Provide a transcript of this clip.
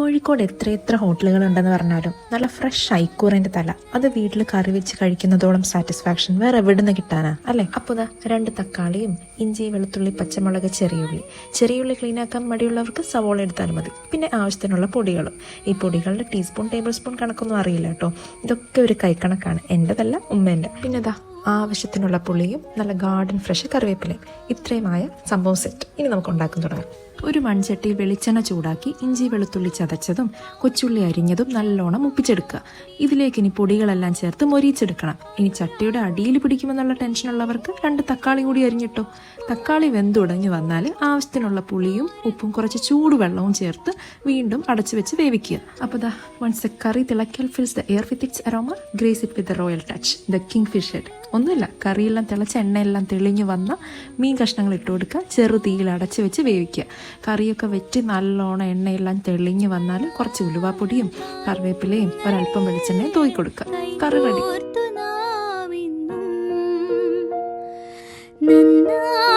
കോഴിക്കോട് എത്ര എത്ര ഹോട്ടലുകൾ ഉണ്ടെന്ന് പറഞ്ഞാലും നല്ല ഫ്രഷ് ഐക്കൂറിന്റെ തല. അത് വീട്ടിൽ കറി വെച്ച് കഴിക്കുന്നതോളം സാറ്റിസ്ഫാക്ഷൻ വേറെ എവിടെ നിന്ന് കിട്ടാനാ അല്ലെ? അപ്പോൾ ദാ രണ്ട് തക്കാളിയും ഇഞ്ചി വെളുത്തുള്ളി പച്ചമുളക് ചെറിയുള്ളി. ചെറിയുള്ളി ക്ലീൻ ആക്കാൻ മടിയുള്ളവർക്ക് സവോള എടുത്താൽ മതി. പിന്നെ ആവശ്യത്തിനുള്ള പൊടികളും. ഈ പൊടികളുടെ ടീസ്പൂൺ ടേബിൾ സ്പൂൺ കണക്കൊന്നും അറിയില്ല കേട്ടോ. ഇതൊക്കെ ഒരു കൈക്കണക്കാണ്. എന്റെതല്ല ഉമ്മേന്റെ പിന്നെ ദാ ആവശ്യത്തിനുള്ള പുളിയും നല്ല ഗാർഡൻ ഫ്രഷ് കറിവേപ്പിലയും. ഇത്രയുമായ സംഭവം സെറ്റ് ഇനി നമുക്ക് ഉണ്ടാക്കാൻ തുടങ്ങാം. ഒരു മൺചട്ടി വെളിച്ചെണ്ണ ചൂടാക്കി ഇഞ്ചി വെളുത്തുള്ളി ചതച്ചതും കൊച്ചുള്ളി അരിഞ്ഞതും നല്ലോണം മുപ്പിച്ചെടുക്കുക. ഇതിലേക്ക് ഇനി പൊടികളെല്ലാം ചേർത്ത് മൊരിച്ചെടുക്കണം ഇനി ചട്ടിയുടെ അടിയിൽ പിടിക്കുമെന്നുള്ള ടെൻഷനുള്ളവർക്ക് രണ്ട് തക്കാളി കൂടി അരിഞ്ഞിട്ടോ. തക്കാളി വെന്തുടഞ്ഞു വന്നാൽ ആവശ്യത്തിനുള്ള പുളിയും ഉപ്പും കുറച്ച് ചൂടുവെള്ളവും ചേർത്ത് വീണ്ടും അടച്ചു വെച്ച് വേവിക്കുക. അപ്പോൾ the once the curry തിളക്കൽ fills the air with its aroma grace it with the royal touch the king fish head ഒന്നുമില്ല. കറിയെല്ലാം തിളച്ച എണ്ണയെല്ലാം തെളിഞ്ഞു വന്ന മീൻ കഷ്ണങ്ങൾ ഇട്ട് കൊടുക്കുക. ചെറു തീയിൽ അടച്ച് വെച്ച് വേവിക്കുക. കറിയൊക്കെ വെച്ച് നല്ലോണം എണ്ണയെല്ലാം തെളിഞ്ഞു വന്നാൽ കുറച്ച് ഉലുവാപ്പൊടിയും കറിവേപ്പിലയും ഒരല്പം വെളിച്ചെണ്ണയും തൂക്കി കൊടുക്കുക. കറി റെഡി. നന്നായി